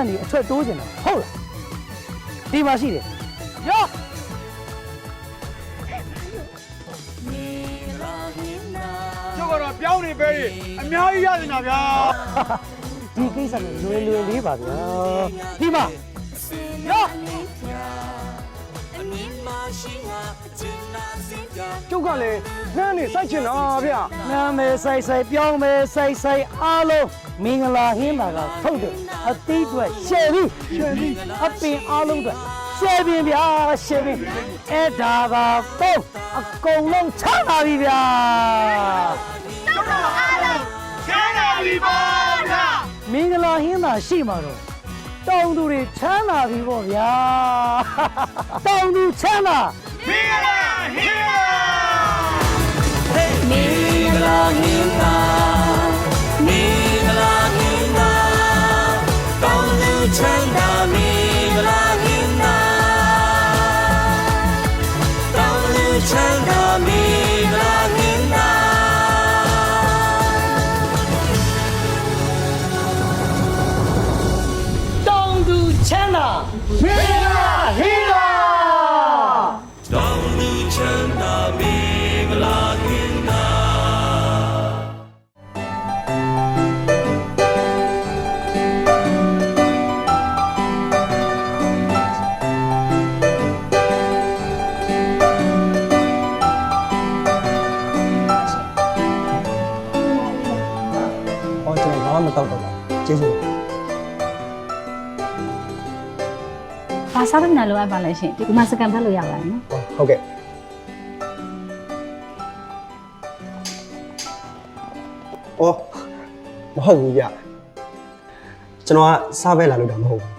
န်ဒီအထွက်တိုးကျင်တာဟုတ်လားဒီမှာရှိတယ်ရောကျုပ်ကတော့ပြောင်းနေပဲအများကြီးရနေတာဗျာဒီကိစ္စနဲ့လွယ်လွယ်လေးပါဗျာဒီမှာရော ကျုပ်ကလည်းနှမ်းနေစိုက်ချင်တာဗျာနာမည်ဆိုင်ဆိုင်ပြောင်းမယ်ဆိုင်ဆိုင်အားလုံးမင်္ဂလာဟင်းပါကထုတ်တယ်အသီးတွေရှယ်ပြီးရှယ်ပြီးအပင်အားလုံးတွေရှယ်ပြီးဗျာရှယ်ပြီးအဲ့ဒါပါတော့အကုန်လုံးချမ်းသာပြီဗျာတော့တော့အားလုံးချမ်းသာပြီပါဗျာမင်္ဂလာဟင်းသာရှိမှာတော့ တောင်သူတွေချမ်းသာပြီပေါ့ဗျာတောင်သူချမ်းသာမင်္ဂလာဟေးလာမင်္ဂလာဟင်္သာမင်္ဂလာဟင်္သာကောင်းလူချမ်းသာ လိုအပ်ပါလဲရှင်။ဒီမှာစကန်ဖတ်လို့ရပါတယ်နော်ပါဟုတ်ကဲ့အော်မဟုတ်ဘူးဗျကျွန်တော်ကစားပဲလာလို့တော့မဟုတ်ဘူး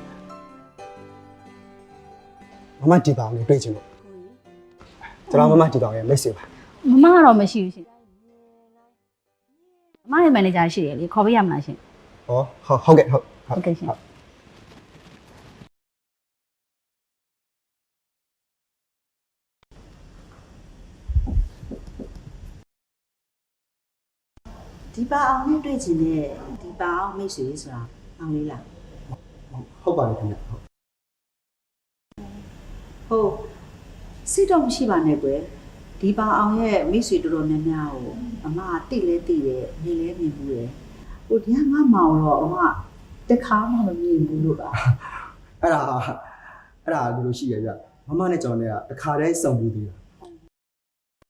မမဒီပါအောင်တွေ့ချင်လို့ကျွန်တော်မမဒီပါရဲ့မိတ်ဆွေပါ။မမကတော့မရှိဘူးရှင်။မမရဲ့မန်နေဂျာရှိတယ်လေခေါ်ပေးရမလားရှင်ဟောဟုတ်ဟုတ်ကဲ့ဟုတ်။ဟုတ်ကဲ့ရှင် ပါအောင်နဲ့တွေ့ချင်တဲ့ဒီပါအောင်မိတ်ဆွေဆိုတာအောင်လေးလားဟုတ်ပါတယ်ခင်ဗျဟုတ်ဟုတ်စိတ်တော့မရှိပါနဲ့ကွယ်ဒီပါအောင်ရဲ့မိတ်ဆွေတော်တော်များများကိုအမကတိလဲတိတယ်မြင်လဲမြင်ဘူးတယ်ဟိုဒီကငါမောင်တော့အမတခါမှမမြင်ဘူးလို့ပါအဲ့ဒါအဲ့ဒါဒီလိုရှိရဗျမမနဲ့ကျွန်တော်နဲ့ကတစ်ခါတည်းစုံဘူးသေးတာ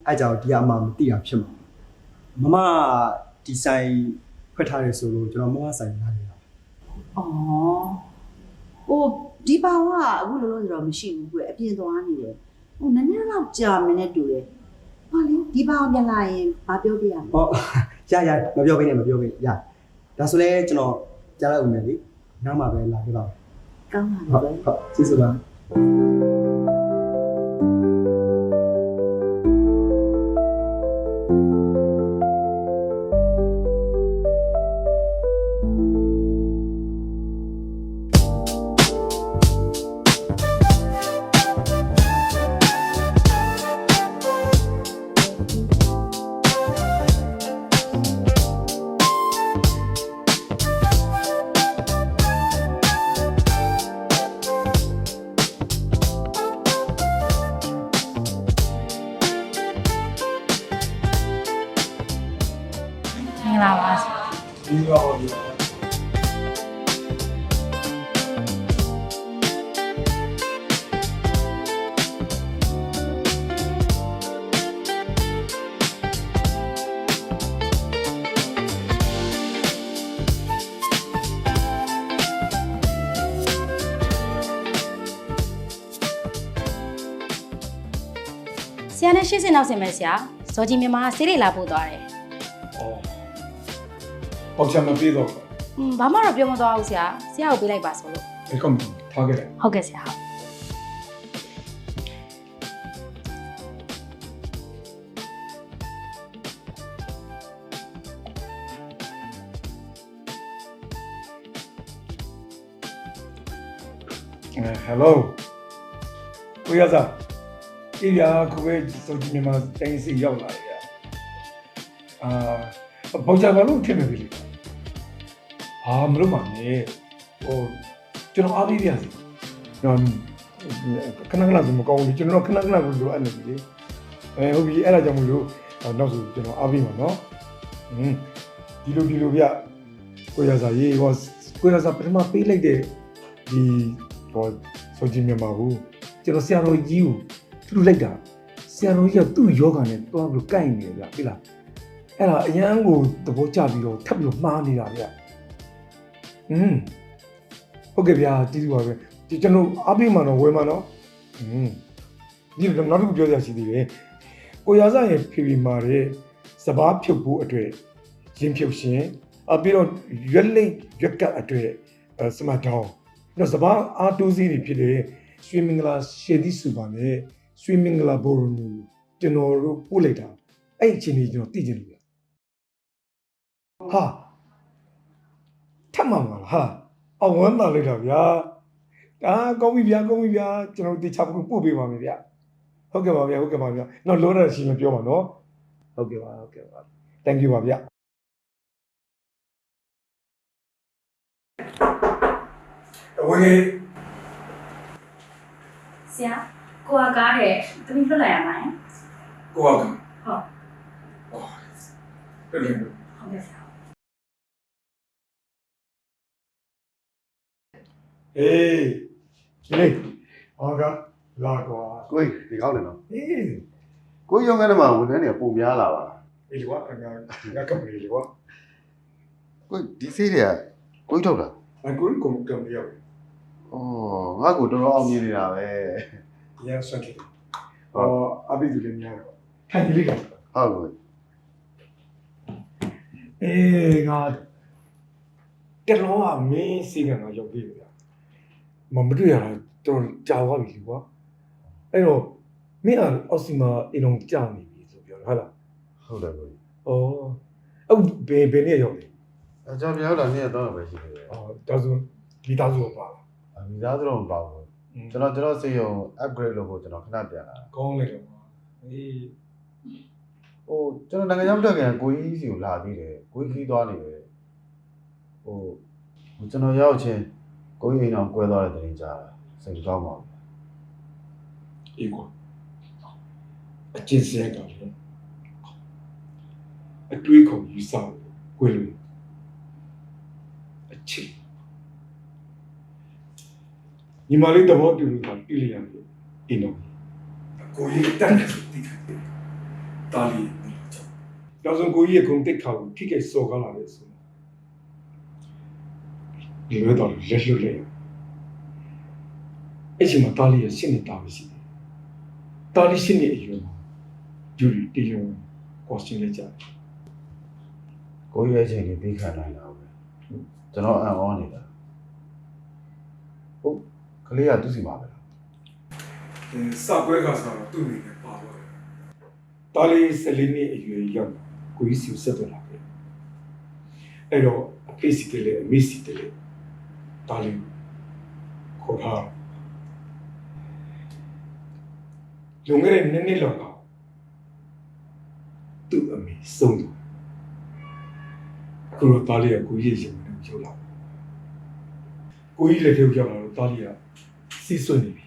အဲ့ကြောင့်ဒီအမှမသိတာဖြစ်မှာမမ ဒီဆိုင်ဖွက်ထားတယ်ဆိုလို့ကျွန်တော်မမဆိုင်လာနေတာဩဟိုဒီပါကအခုလောလောဆယ်တော့မရှိဘူးကွယ်အပြင်သွားနေတယ်ဟိုနည်းနည်းတော့ကြာမနေတူတယ်ဟာလေဒီပါအောင်ပြန်လာရင်ဘာပြောပြရမလဲဟောရရမပြောပေးနဲ့မပြောပေးရဒါဆိုလဲကျွန်တော်ကြားလိုက်ဦးမယ်လေနောက်မှပဲလာခဲ့ပါမယ်ကောင်းပါဟုတ်လေဟုတ်ကျေးဇူးပါ။ ရှေ့ဆင်နောက်ဆင်မဲ့ဆရာဇော်ကြီးမြန်မာကဆေးတွေလာပို့သွားတယ်။အော်။ပေါ့ချင်မပြေတော့ဘူး။อืมဘာမှတော့ပြောမသွားဘူးဆရာဆရာကိုပေးလိုက်ပါဆိုလို့။အေးကောင်းပြီ။ထားခဲ့တယ်ဟုတ်ကဲ့ဆရာဟုတ်။အဲ hello ။ကိုရစား အေးရကိုပဲစုံကြည့်မြန်မာတိုင်းစီရောက်လာရအာဘောချာဘာလို့ထင်နေပြီလဲဟာမလို့ပါနဲ့ဟိုကျွန်တော်အားပေးပြရစီကျွန်တော်ခဏခဏဆိုမကောင်းဘူးကျွန်တော်ခဏခဏလိုအပ်နေပြီလေအဲဟုတ်ပြီအဲ့ဒါကြောင့်မလို့နောက်ဆိုကျွန်တော်အားပေးမှာနော်ဟင်းဒီလိုဒီလိုဗျကိုရစားရေးဟောကိုရစားပထမပေးလိုက်တဲ့ဒီဟောဆိုကြည့်မြန်မာဘူးကျွန်တော်ဆရာတော်ကြီးကို သူ့လိုက်တာဆရာတော်ကြီးကသူ့ယောဂနဲ့တွားပြီးကိုက်နေတယ်ဗျပြီလားအဲ့ဒါအရန်ကိုသဘောကျပြီးတော့ထပ်ပြီးတော့မှားနေတာဗျอืมဟုတ်ကဲ့ဗျာတီးတူပါပဲဒီကျွန်တော်အားပေးမှတော့ဝယ်မှတော့อืมဒီတော့နောက်တစ်ခုပြောရစီသေးတယ်ကိုရစားရဲ့ဖေဖေမာတဲ့စပားဖြုတ်ဖို့အတွက်ရင်ဖြုတ်ရှင်အပြီးတော့ရွက်လိတ်ရွက်ကတ်အတွက်အဲစမတ်တောင်းတော့စပားအားတိုးစီးတွေဖြစ်တဲ့ရွှေမင်္ဂလာရှေဒီစုပါနဲ့ ရွှေမင်္ဂလာဘော်ရနူကျွန်တော်တို့ပို့လိုက်တာအဲ့အချိန်ကြီးကျွန်တော်သိချင်လို့ဗျဟာထပ်မှန်ပါလားဟာအဝမ်းသာလိုက်တာဗျာအာကောင်းပြီဗျာကောင်းပြီဗျာကျွန်တော်တေချာပို့ပို့ပေးပါမယ်ဗျာဟုတ်ကဲ့ပါဗျာဟုတ်ကဲ့ပါဗျာနောက်လောရရှိမပြောပါနော်ဟုတ်ကဲ့ပါဟုတ်ကဲ့ပါ thank you ပါဗျာအဝေးဆရာ ကိုကကားတဲ့တမီးလွတ်လိုက်ရမှာကိုအောင်ဟုတ်ဟုတ်တယ်ဟုတ်ကဲ့ဆရာအေးလေဟောကလာကွာကိုယ်ဒီကောင်းတယ်နော်အေးကိုယ်ရုံကနေမှဝန်ထမ်းတွေကပုံများလာပါလားအေးလေကွာငါငါကမ္ဘာလေကွာကိုယ်ဒီဆေးတွေကကိုယ်ထုတ်တာအကူကကမ္ဘာရောက်ဩငါ့ကိုတော်တော်အောင်မြင်နေတာပဲ ရန်ဆက်တယ်ဟောအဘိဓုလည်းများတော့ထိုင်ကြည့်လိုက်ဟုတ်ကိုယ်အေးငါတက်လုံးကမင်းစီကငါရောက်သေးတယ်မမတွေ့ရတာတော်ကြာသွားပြီကွာအဲ့တော့မင်းအောက်စီမာအင်းအောင်ကြာနေပြီဆိုပြောဟုတ်လားဟုတ်တယ်ကိုယ်ဩအခုဘယ်ဘယ်နေ့ရောက်လဲအကြောင်းပြောတာနေ့တော့ပဲရှိနေတယ်ဩဒါဆိုဒီသားစုပါလားအမိသားစုတော့မပါဘူး ကျွန်တော်ကျွန်တော်စေရုံ upgrade လုပ်ဖို့ကျွန်တော်ခဏပြန်လာကောင်းလိုက်တော့အေးဟိုကျွန်တော်နိုင်ငံခြားမထွက်ခင်ကိုကြီးစီကိုလာသေးတယ်ကိုကြီးခီးသွားနေတယ်ဟိုဟိုကျွန်တော်ရောက်ချင်းကိုကြီးအိမ်အောင်ကွဲသွားတဲ့တင်ကြားတာစိတ်ကောင်းပါဘူးအေးကွာအကျဉ်းစရိုက်ကလည်းအတွေးခုံယူဆလို့ကိုယ်လိုအချစ် ညီမလေးသဘောတူလို့ကပြလိုက်ရတယ်အင်းတော့ကိုကြီးတန်းတယ်ဆိုသိတယ်တာလီတော့ဆိုကိုကြီးရဲ့ဂုံတိတ်ခါကိုထိခိုက်စော်ကားလာတယ်ဆိုဒီလိုတော့လက်လွတ်လိုက်အဲ့ချိန်မှာတာလီရဲ့ရှင်းနေတာပဲရှိတယ်တာလီရှင်းနေအရွယ်မှာဂျူရီတီယုံကိုရှင်းလိုက်ကြတယ်ကိုကြီးရဲ့အချိန်ကြီးပြီးခံနိုင်တာပဲကျွန်တော်အံ့ဩနေတာဟုတ်က လေးကသူ့စီမှာပဲလားစပွဲကစားတော့သူ့အနေနဲ့ပါတော့တယ်။တာလီဆယ်လေးနှစ်အရွယ်ရောက်လာကိုကြီးစီကိုဆက်သွယ်လာခဲ့။အဲ့တော့အဖေစီတလေအမေစီတလေတာလီခေါ်ထားလုံခဲ့တဲ့နည်းနည်းလောက်ကသူ့အမေဆုံးတယ်။အခုတော့တာလီကကိုကြီးရဲ့ရင်ဝင်ကိုရောက်လာတယ်။ ကိုကြီးလက်ထဲကိုရောက်လာတော့တာလီကစီးစွနေပြီ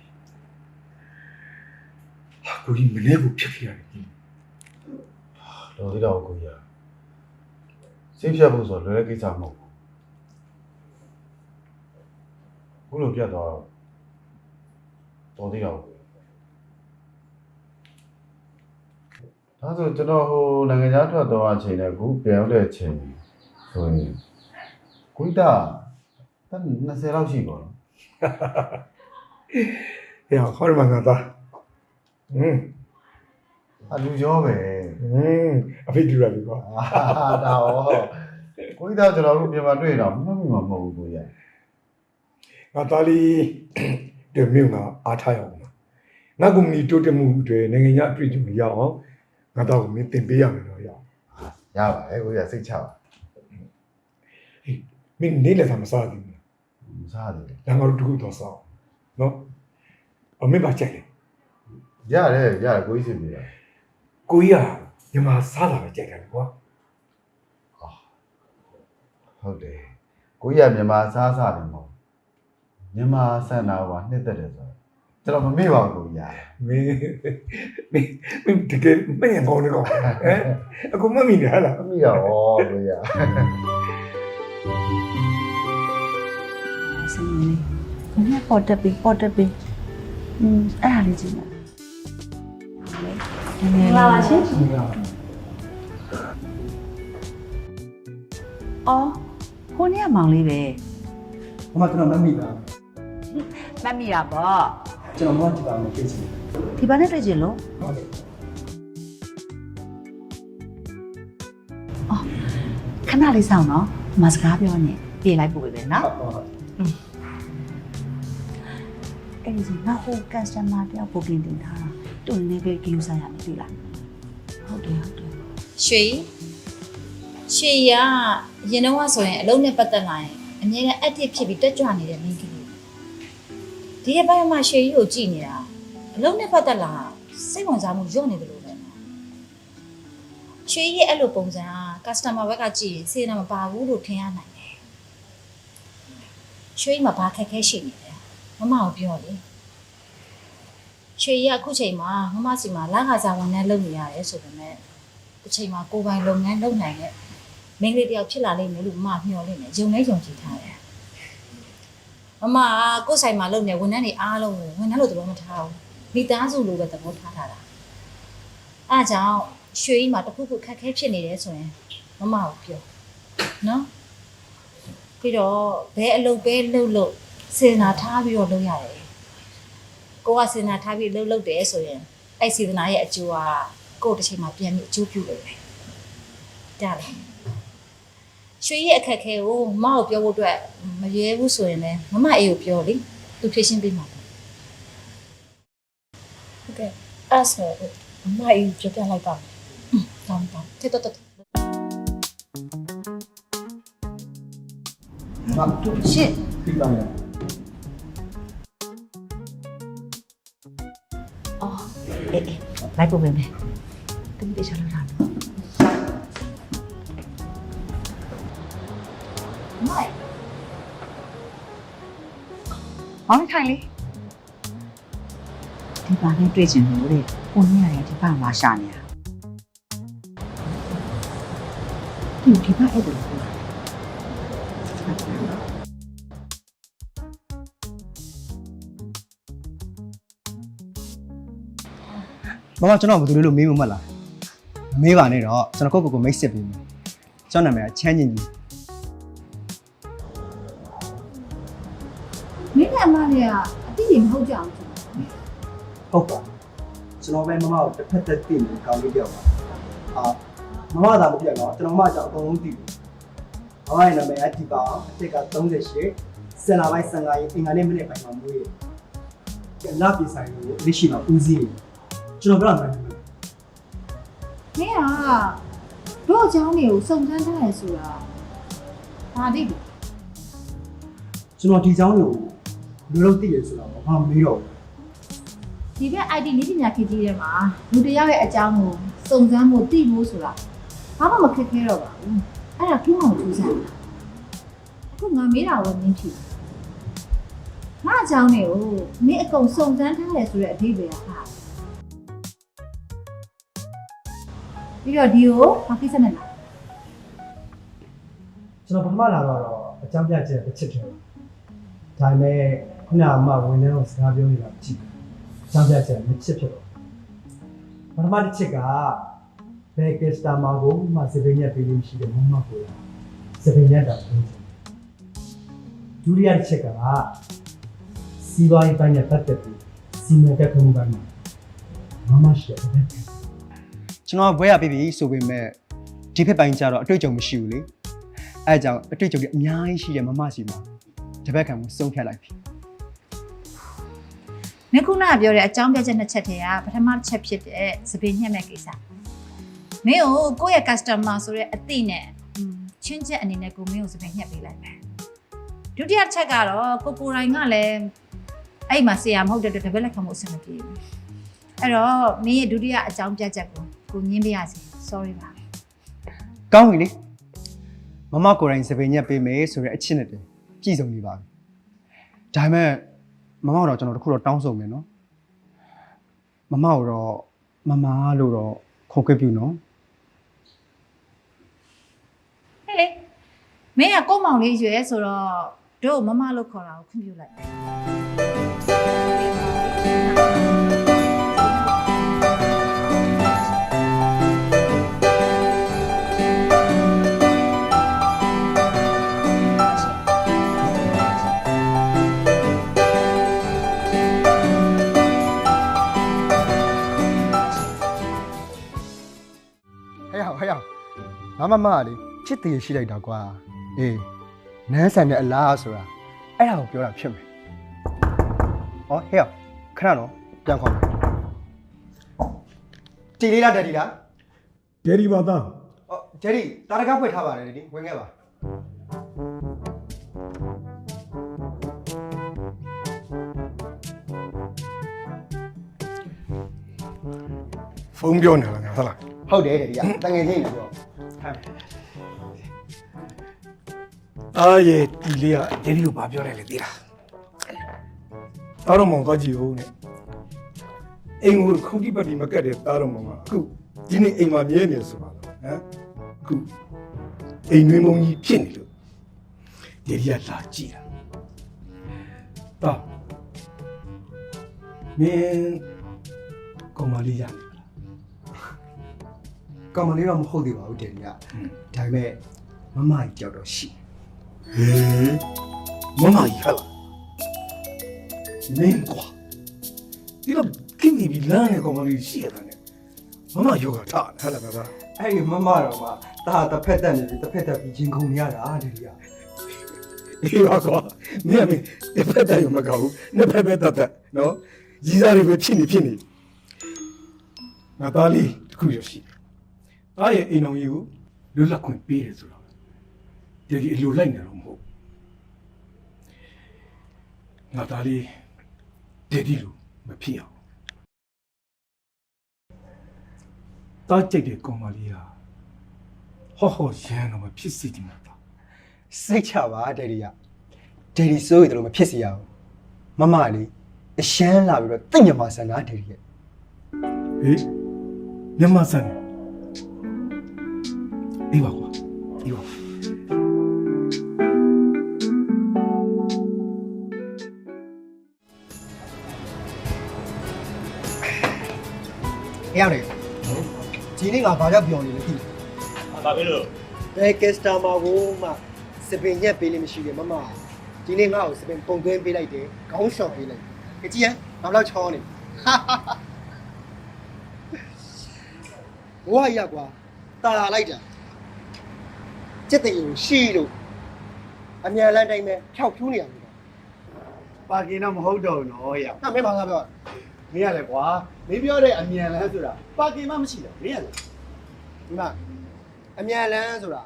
ဟာကိုကြီးမလဲကိုဖြစ်ခဲ့ရတယ်ကြီးတော်သေးတော့ကိုကြီးကစိတ်ဖြတ်ဖို့ဆိုတော့လွယ်တဲ့ကိစ္စမဟုတ်ဘူးခုလိုပြတ်သွားတော့တော်သေးတော့ဒါဆိုကျွန်တော်ဟိုနိုင်ငံခြားထွက်သွားအချိန်နဲ့အခုပြန်ရောက်တဲ့အချိန်ဆိုရင်ကိုကြီးတာ တန်း20လောက်ရှိပါတော့ဟဲ့ခေါ်ရမှာငါသားဟင်းအလူကျော်ပဲဟင်းအဖေတူရပြီကွာအာဒါဟောကိုကြီးတာကျွန်တော်တို့ပြန်မတွေ့တော့မမှမမဟုတ်ဘူးကိုကြီးငါသားလေးဒီမြို့ကအားထားရအောင်ငါကုမ္ပဏီတိုးတက်မှုတွေနိုင်ငံခြားအတွေ့အကြုံရအောင်ငါသားကိုမင်းသင်ပေးရမယ်တော့ရအောင်ရပါတယ်ကိုကြီးစိတ်ချပါမင်းနေလည်းသာမစားဘူး မစားတယ်ငါငါတို့တခုတော့စားနော်အမေပါကြိုက်တယ်ရတယ်ရတယ်ကိုကြီးစီပြီလားကိုကြီးကညီမစားတာပဲကြိုက်တယ်ကွာဟုတ်တယ်ကိုကြီးကမြန်မာစားစားတယ်မဟုတ်မြန်မာဆန်တာကနှစ်သက်တယ်ဆိုတော့ကျွန်တော်မမေ့ပါဘူးကိုကြီးရမင်းမင်းမင်းတကယ်မင်းကောင်းနေတော့ဟမ်အခုမမီနေဟလားမမေ့တော့ကိုကြီးရ စင်းနေခဏပေါ်တက်ပြီပေါ်တက်ပြီอืมအဲ့ဒါလေးကြည့်မယ်နည်းနည်းလာပါရှင်အော်ဟိုနေ့ကမောင်လေးပဲမမကျွန်တော်မမိပါမှတ်မိတာပေါ့ကျွန်တော်မမကြည့်ပါမယ်ပြေးချင်ဒီဘာနဲ့တွေ့ချင်လို့ဟုတ်တယ်ခဏလေးစောင့်နော်မစကားပြောနေပြေးလိုက်ပို့ပဲနော်ဟုတ်ဟုတ် အဲ့ဒီဆိုနောက်ဟို customer တယောက် booking တင်ထားတာတူနေပဲကြည့်စားရမယ်သိလားဟုတ်တယ်ဟုတ်တယ်ရွှေရွှေရအရင်တော့ဆိုရင်အလုံးနဲ့ပတ်သက်လာရင်အမြဲတမ်း active ဖြစ်ပြီးတက်ကြွနေတဲ့မိန်းကလေးဒီရဲ့ဘက်မှာရွှေကြီးကိုကြည်နေတာအလုံးနဲ့ပတ်သက်လာစိတ်ဝင်စားမှုညော့နေတယ်လို့ပဲနော်ရွှေကြီးရဲ့အဲ့လိုပုံစံက customer ဘက်ကကြည့်ရင်စေနာမပါဘူးလို့ထင်ရနိုင်တယ်ရွှေကြီးမှာဘာခက်ခဲရှိနေလဲ မမကိုပြောလေရွှေကြီးကအခုချိန်မှာမမစီမှာလခါစားဝန်ထမ်းလုပ်နေရတယ်ဆိုပေမဲ့တစ်ချိန်မှာကိုယ်ပိုင်လုပ်ငန်းလုပ်နိုင်တဲ့မိန်းကလေးတယောက်ဖြစ်လာလိမ့်မယ်လို့မမမျှော်လင့်တယ်။ယုံလဲယုံကြည်ထားတယ်။မမကကိုယ်ဆိုင်မှာလုပ်နေဝန်ထမ်းတွေအားလုံးကိုဝန်ထမ်းလို့သဘောမထားဘူး။မိသားစုလိုပဲသဘောထားထားတာ။အဲဒါကြောင့်ရွှေကြီးမှာတစ်ခုခုခက်ခဲဖြစ်နေတယ်ဆိုရင်မမကိုပြောနော်။ပြီးတော့ဘဲအလုပ်ပဲလုပ်လို့ စေနာထားပြီးတော့လုပ်ရတယ်။ကိုကစေနာထားပြီးလုပ်လုပ်တယ်ဆိုရင်အဲ့စေနာရဲ့အကျိုးကကိုယ့်တစ်ချိန်မှာပြန်ပြီးအကျိုးပြုလို့ပဲကြားလားရွှေရဲ့အခက်အခဲကိုမမကိုပြောဖို့အတွက်မရဲဘူးဆိုရင်လည်းမမအေးကိုပြောလေသူဖြေရှင်းပေးမှာပေါ့ဟုတ်ကဲ့အဲ့ဆိုမမအေးကိုပြောပြလိုက်ပါမယ်อืมတောင်းတောင်းတက်တက်တက်မမရှင့်ပြီးပါမ အေးအေးလိုက်ပို့ပေးမယ်တမီးတခြားလောက်တာနော်မိုက်မောင်ထိုင်လေဒီဘာနဲ့တွေ့ချင်လို့တဲ့ကိုနေရတယ်ဒီဘာမှာရှာနေတာဒီဒီဘာအဲ့ဒါလို့ မမကျွန်တော်ဘာလို့လို့မေးမမလားမမေးပါနဲ့တော့ကျွန်တော်ကိုယ့်ကိုယ်ကိုမိတ်ဆက်ပေးမယ်ကျွန်တော်နာမည်ကချမ်းကျင်ကြီးမင်းကအမလေးကအတိတွေမဟုတ်ကြအောင်သူဟုတ်ပါကျွန်တော်ပဲမမကိုတစ်ဖက်သက်သိနေကောင်းလေးတယောက်ပါအာမမသာမပြတ်တော့ကျွန်တော်မမကြောင့်အကုန်လုံးသိတယ်မမရဲ့နာမည်ကဒီပါအသက်က38ဆယ်လာပိုင်း15ရက်အင်္ဂါနေ့မနေ့ပိုင်းမှာမွေးတယ်။လာပြည်ဆိုင်ကိုလက်ရှိမှာဦးစီးနေ ကျွန်တော်ပြောရမယ်မင်းကတို့အကြောင်းတွေကိုစုံစမ်းထားတယ်ဆိုတာဘာသိလဲကျွန်တော်ဒီအကြောင်းတွေကိုဘယ်လိုလုပ်သိရဆိုတာဘာမှမေးတော့ဘူးဒီဘက် IT နည်းပညာခေတ်ကြီးထဲမှာလူတစ်ယောက်ရဲ့အကြောင်းကိုစုံစမ်းဖို့သိဖို့ဆိုတာဘာမှမခက်ခဲတော့ပါဘူးအဲ့ဒါကိုမှမထူးဆန်းဘူးအခုငါမေးတာဝယ်မင်းဖြစ်ငါအကြောင်းတွေကိုမင်းအကုန်စုံစမ်းထားတယ်ဆိုတဲ့အဓိပ္ပာယ်က ပြီးတော့ဒီကိုဘာကိစ္စနဲ့လာကျွန်တော်ပထမလာတော့အကြောင်းပြချက်တစ်ချက်တည်းဒါပေမဲ့ခုနကမှဝန်ထမ်းကိုစကားပြောနေတာကြည့်အကြောင်းပြချက်တစ်ချက်ဖြစ်တော့ပထမတစ်ချက်ကဘယ်ကစ္စတမာကိုမှစပင်းရက်ပေးလို့ရှိတယ်မမကိုစပင်းရက်တာပြောချင်ဒုတိယတစ်ချက်ကစီးပွားရေးပိုင်းနဲ့ပတ်သက်ပြီးစီမံတက်ခွင့်ပိုင်းမှာမမရှိတဲ့ ကျွန်တော်ဘွဲရပြီဆိုပေမဲ့ဒီဖက်ပိုင်းကျတော့အတွေ့အကြုံမရှိဘူးလေအဲအကြောင့်အတွေ့အကြုံတွေအများကြီးရှိတယ်မမရှိမှာတပတ်ခံကိုစုံဖြတ်လိုက်ပြီမင်းခုနကပြောတဲ့အကြောင်းပြချက်နှစ်ချက်တည်းကပထမတစ်ချက်ဖြစ်တဲ့စပင်းညက်မဲ့ကိစ္စမင်းကိုကိုယ့်ရဲ့ customer ဆိုတဲ့အသည့်နဲ့อืมချင်းချက်အနေနဲ့ကိုမင်းကိုစပင်းညက်ပေးလိုက်မယ်ဒုတိယတစ်ချက်ကတော့ကိုကိုရိုင်းကလည်းအဲ့မှာဆရာမဟုတ်တဲ့အတွက်တပည့်လက်ခံမှုအဆင်မပြေဘူးအဲ့တော့မင်းရဲ့ဒုတိယအကြောင်းပြချက်ကို ကိုညင်းပြရစီ sorry ပါကောင်းပြီလေမမကိုယ်တိုင်စပင်ညက်ပေးမယ်ဆိုတဲ့အချစ်နဲ့တည်းပြည့်စုံနေပါပြီဒါပေမဲ့မမကတော့ကျွန်တော်တခုတော့တောင်းဆိုမယ်နော်မမကတော့မမလို့တော့ခေါ်ခဲ့ပြီနော်ဟဲ့လေမင်းကကိုယ့်မောင်လေးရွယ်ဆိုတော့တို့မမလို့ခေါ်တာကိုခွင့်ပြုလိုက် မမကလေချစ်တည်ရှိလိုက်တာကွာအေးနန်းဆန်တဲ့အလားဆိုတာအဲ့ဒါကိုပြောတာဖြစ်မယ်ဟောဟဲ့ဟောခဏတော့ပြန်ခေါ်မယ်တီလေးလားတက်တီလားဒယ်ဒီပါသားဟောဂျယ်ရီတာတကားဖွင့်ထားပါတယ်ဒီဝင်ခဲ့ပါဖုန်းပြောနေတာငါဟုတ်လားဟုတ်တယ်တဲ့ဒီကတငယ်ချင်းနေပြော အားရဲ့ဒီလေးကဒယ်ဒီကိုဘာပြောတယ်လဲသိလားသားတော်မောင်သွားကြည့်ဦးနဲ့အိမ်ကိုခုန်တိပတ်ပြီးမကတ်တဲ့သားတော်မောင်ကအခုဒီနေ့အိမ်မှာမြဲနေဆိုပါတော့ဟမ်အခုအိမ်တွင်းမုံကြီးဖြစ်နေလို့ဒယ်ဒီကလာကြည့်တာတော့မင်းကောင်မလေးရနေပါလားကောင်မလေးတော့မဟုတ်သေးပါဘူးတဲ့ဒီကဒါပေမဲ့မမကြီးကြောက်တော့ရှိ ဟေးမမကြီးဟဲ့လားမင်းကွာဒီတော့ကိနေပြီလမ်းနဲ့ကောင်မလေးရှိရတာနဲ့မမယောဂထားဟဲ့လားဗျာအဲ့ဒီမမတော့မှတာတစ်ဖက်တက်နေပြီတစ်ဖက်တက်ပြီးရင်ခုန်နေရတာတဲ့ဒီကအေးပါကွာမင်းအမေတစ်ဖက်တည်းမကောက်ဘူးနှစ်ဖက်ပဲတတ်တတ်နော်ရည်စားတွေပဲဖြစ်နေဖြစ်နေငါသားလေးတစ်ခုရရှိတယ်အားရဲ့အိမ်တော်ကြီးကိုလွတ်လပ်ခွင့်ပေးတယ်ဆိုတော့ တကယ်အလိုလိုက်နေတော့မဟုတ်ငါသားလေးတကယ်လို့မဖြစ်အောင်တားကြိတ်တဲ့ကောင်မလေးဟာဟောဟောရန်တော့မဖြစ်စီဒီမှာတာစိတ်ချပါတဲ့ဒီကဒယ်ဒီစိုးရတယ်လို့မဖြစ်စီရဘူးမမလေးအရှမ်းလာပြီးတော့တင့်ညမဆန္ဒဒယ်ဒီရဲ့ဟေးမြန်မာစံအေးပါကွာအေးပါ ဟဲ့ရတယ်ဒီနေ့ငါဘာကြောင့်ပြောနေလဲသိလားဘာဖြစ်လို့ဘယ်ကစ္စတမာကိုမှစပင်ညက်ပေးလို့မရှိတယ်မမဒီနေ့ငါ့ကိုစပင်ပုံသွင်းပေးလိုက်တယ်ခေါင်းရှော့ပေးလိုက်တယ်ကြည့်ရဘာလို့ချောနေဘဝရကွာတာလိုက်တာစက်တည်ကိုရှိလို့အမြန်လန်းတိုင်းပဲဖြောက်ဖြူးနေရတယ်ပါကင်တော့မဟုတ်တော့ဘူးနော်ရဟာမင်းဘာသာပြော မင်းရလေကွာမင်းပြောတဲ့အမြန်လန်းဆိုတာပါကင်မှမရှိတော့မင်းရလေဒီမှာအမြန်လန်းဆိုတာ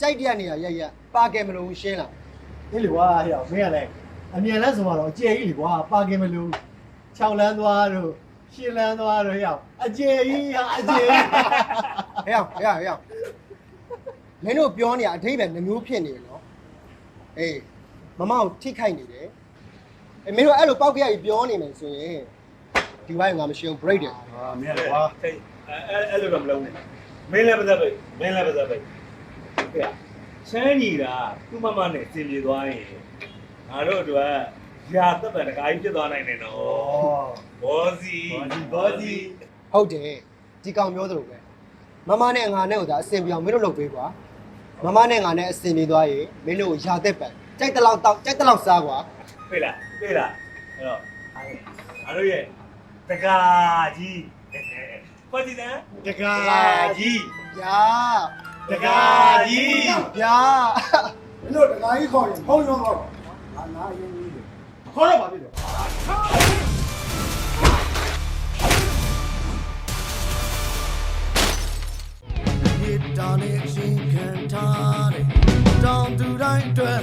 ကြိုက်တဲ့နေရာရက်ရက်ပါကဲမလို့ရှင်းလာဟေးလေကွာဟဲ့မင်းရလေအမြန်လန်းဆိုတော့အကျယ်ကြီးလေကွာပါကင်မလို့6လန်းသွားတို့10လန်းသွားတို့ဟဲ့အကျယ်ကြီးဟာအကျယ်ကြီးဟဲ့အောင်ဟဲ့အောင်ဟဲ့အောင်မင်းတို့ပြောနေရအထိပ္ပယ်နှမျိုးဖြစ်နေတယ်နော်အေးမမကိုထိခိုက်နေတယ်အေးမင်းတို့အဲ့လိုပောက်ကြရပြီးပြောနေမယ်ဆိုရင် ဒီဘိုင်းငါမရှင်းဘူး break တယ်ဟာမင်းရလေကွာအဲ့အဲ့အဲ့လိုတော့မလုံးနဲ့မင်းလည်းပါသက်ပဲမင်းလည်းပါသက်ပဲကဲချမ်းညီတာသူ့မမနဲ့စင်ပြေသွားရင်ငါတို့အတွက်ရာသက်ပံတကားကြီးဖြစ်သွားနိုင်တယ်နော်ဘောစီဘောဒီဟုတ်တယ်ဒီကောင်ပြောသလိုပဲမမနဲ့ငါနဲ့ကိုသာအစင်ပြောင်းမင်းတို့လုပ်ပေးကွာမမနဲ့ငါနဲ့အစင်နေသွားရင်မင်းတို့ကိုရာသက်ပံကြိုက်တလောက်တောက်ကြိုက်တလောက်စားကွာပြေးလားပြေးလားအဲ့တော့ငါတို့ရဲ့ တကားကြီးခေါ်ကြည့်စမ်းတကားကြီးဗျာတကားကြီးဗျာမင်းတို့တကားကြီးခေါ်ရင်ဖုံးရောတော့ဟာနာအရင်ကြီးခေါ်တော့ပါပြီတော့တောင်းသူတိုင်းအတွက်